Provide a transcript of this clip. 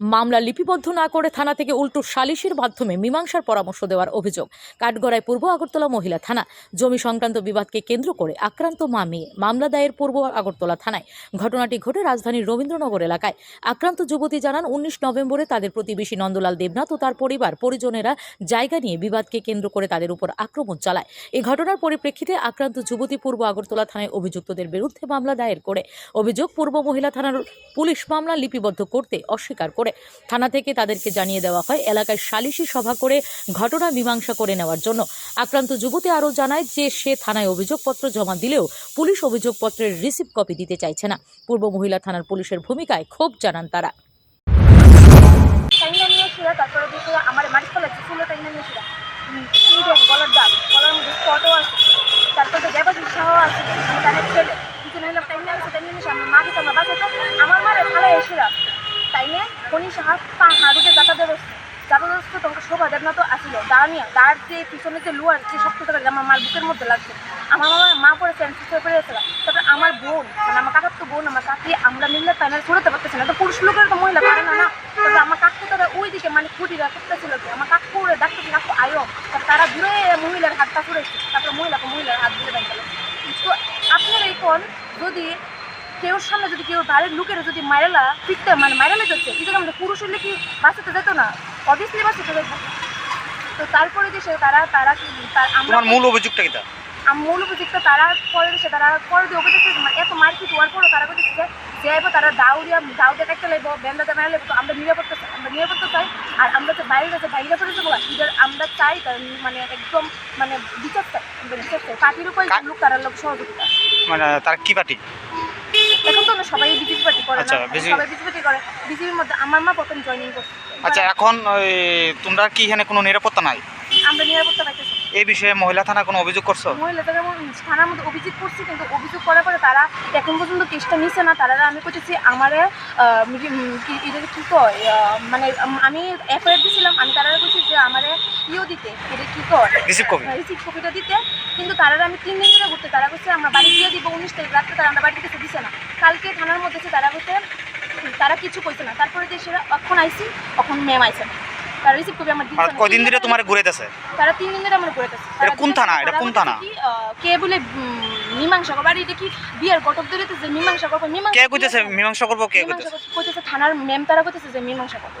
মামলা লিপিবদ্ধ না করে থানা থেকে উল্টো সালিশির মাধ্যমে মীমাংসার পরামর্শ দেওয়ার অভিযোগ। কাঠগড়ায় পূর্ব আগরতলা মহিলা থানা। জমি সংক্রান্ত বিবাদকে কেন্দ্র করে আক্রান্ত মা মেয়ে। মামলা দায়ের পূর্ব আগরতলা থানায়। ঘটনাটি ঘটে রাজধানীর রবীন্দ্রনগর এলাকায়। আক্রান্ত যুবতী জানান, উনিশ নভেম্বরে তাদের প্রতিবেশী নন্দলাল দেবনাথ ও তার পরিবার পরিজনেরা জায়গা নিয়ে বিবাদকে কেন্দ্র করে তাদের উপর আক্রমণ চালায়। এই ঘটনার পরিপ্রেক্ষিতে আক্রান্ত যুবতী পূর্ব আগরতলা থানায় অভিযুক্তদের বিরুদ্ধে মামলা দায়ের করে। অভিযোগ, পূর্ব মহিলা থানার পুলিশ মামলা লিপিবদ্ধ করতে অস্বীকার করে। থানা থেকে তাদেরকে জানিয়ে দেওয়া হয়। এলাকায় সালিশি সভা করে ঘটনা মীমাংসা করে নেওয়ার জন্য। আক্রান্ত যুবতী আরও জানায় যে সে থানায় অভিযোগপত্র জমা দিলেও পুলিশ অভিযোগপত্রের রিসিভ কপি দিতে চাইছে না। পূর্ব মহিলা থানার পুলিশের ভূমিকায় ক্ষোভ জানান তারা। আমার মারে ভালো এসেছিল ফণি সাহা পা হাড়ুতে যাতায়াত বসতে তোমাকে শোভা দেবনা তো আসিল। দাঁড়িয়ে দাঁড় যে পিছনে যে লোয়ার, যে শক্ত থাকে আমার মার বুকের মধ্যে লাগছে। আমার মামা, মা সেন্সিস হয়ে পড়ে গেছিল তারপরে আমার বোন মানে আমার কাকার তো বোন, আমার কাকি, আমরা মিললে প্যানেল ছড়াতে পারতেছি না। তো পুরুষ লোকের তো মহিলা পারে না না। তারপরে আমার কাকু তারা ওই দিকে মানে খুঁটিরা করতেছিল কি, আমার কাকু ওরে ডাক্তার কাকু, আয়ো। তারা দূরে মহিলার হাতটা ফুড়েছে তারপরে মহিলাকে মহিলার হাত ধরে ব্যাংক তো আপনার এই কোন, যদি কেউ সামনে যদি কেউ বাড়ির লোকের যদি মাইরালা পিটতে মানে মাইরালা যাচ্ছে কিন্তু আমাদের পুরুষ হলে কি বাঁচাতে যেত না? অবভিয়াসলি বাঁচাতে যেত। তো তারপরে যে সে তারা তারা কি আমরা মূল অভিযোগটা আর মূল উপযুক্ত তারা পরে দিছে তারা পরে দিয়ে অভিযোগ এত মারপিট হওয়ার পরও তারা বলছে যে যাইব তারা দাউরিয়া দাউদে কাটতে লাগবো বেন্দাতে মারা লাগবো তো আমরা নিরাপত্তা আমরা নিরাপত্তা চাই আর আমরা তো বাইরে গেছে বাইরে করে যাব এদের আমরা চাই মানে একদম মানে বিচার চাই আমরা বিচার চাই। পার্টির উপরে লোক তারা লোক সহযোগিতা। মানে তার কি পার্টি? না সবাই বিজেপি পার্টি করে আচ্ছা, না BJP সবাই বিজেপি পার্টি করে। বিজেপির মধ্যে আমার মা প্রথম জয়েনিং করছে। আচ্ছা এখন ওই, তোমরা কি এখানে কোনো নিরাপত্তা নাই? আমরা নিরাপত্তা পাইতেছি এই বিষয়ে মহিলা থানা কোনো অভিযোগ করছ? মহিলাদের যেমন থানার মধ্যে অভিযোগ করছি কিন্তু অভিযোগ করার পরে তারা এখন পর্যন্ত কেসটা নিচ্ছে না। তারা আমি করতেছি আমারে এটা কি কয় মানে আমি এফআইআর দিয়েছিলাম আমি তারা বলছি যে আমারে ইও দিতে এটা কি কয়? রিসিভ কপি রিসিভ কপিটা দিতে কিন্তু তারা আমি তিন দিন ধরে ঘুরতে তারা বলছে আমরা বাড়ি দিয়ে দিব উনিশ তারিখ রাত্রে তারা আমরা বাড়িতে কিছু দিছে না। কালকে থানার মধ্যে তারা বলছে তারা কিছু কইছে না। তারপরে যে সেটা এখন আইসি এখন ম্যাম আইসে না তারা রিসিভ কপি আমার আর কয়দিন ধরে তোমার ঘুরেতেছে তারা তিন দিন ধরে আমার করে গেছে এটা কোন থানা? এটা কোন থানা? কে বলে মীমাংসা করব? আর এটা কি বিয়ার গটক ধরে যে মীমাংসা করব? মীমাংসা কে কইতেছে? মীমাংসা করব। কে কইতেছে? থানার ম্যাম তারা কইতেছে যে মীমাংসা করবে।